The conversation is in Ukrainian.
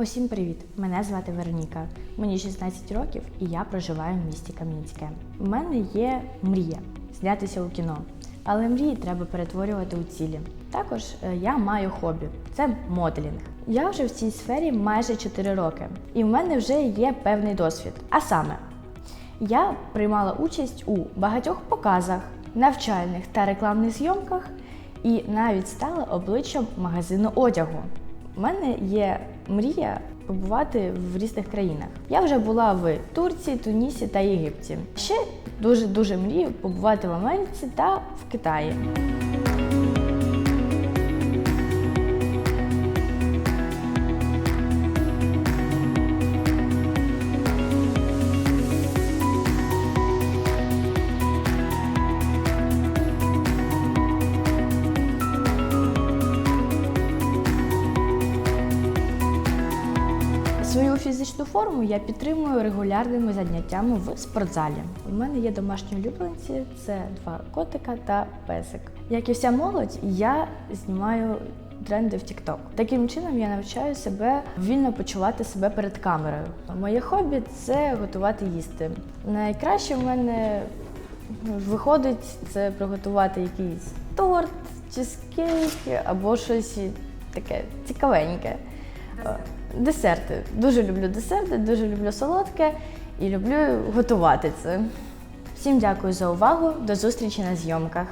Усім привіт! Мене звати Вероніка. Мені 16 років і я проживаю в місті Кам'янське. У мене є мрія знятися у кіно, але мрії треба перетворювати у цілі. Також е, я маю хобі це моделінг. Я вже в цій сфері майже 4 роки, і в мене вже є певний досвід. А саме, я приймала участь у багатьох показах, навчальних та рекламних зйомках і навіть стала обличчям магазину одягу. У мене є мрія побувати в різних країнах. Я вже була в Турції, Тунісі та Єгипті. Ще дуже дуже мрію побувати в Америці та в Китаї. Свою фізичну форму я підтримую регулярними заняттями в спортзалі. У мене є домашні улюбленці, це два котика та песик. Як і вся молодь, я знімаю тренди в TikTok. Таким чином я навчаю себе вільно почувати себе перед камерою. Моє хобі це готувати їсти. Найкраще в мене виходить це приготувати якийсь торт, чизкейк або щось таке цікавеньке. Е, Десерти. Дуже люблю десерти, дуже люблю солодке і люблю готувати це. Всім дякую за увагу. До зустрічі на зйомках.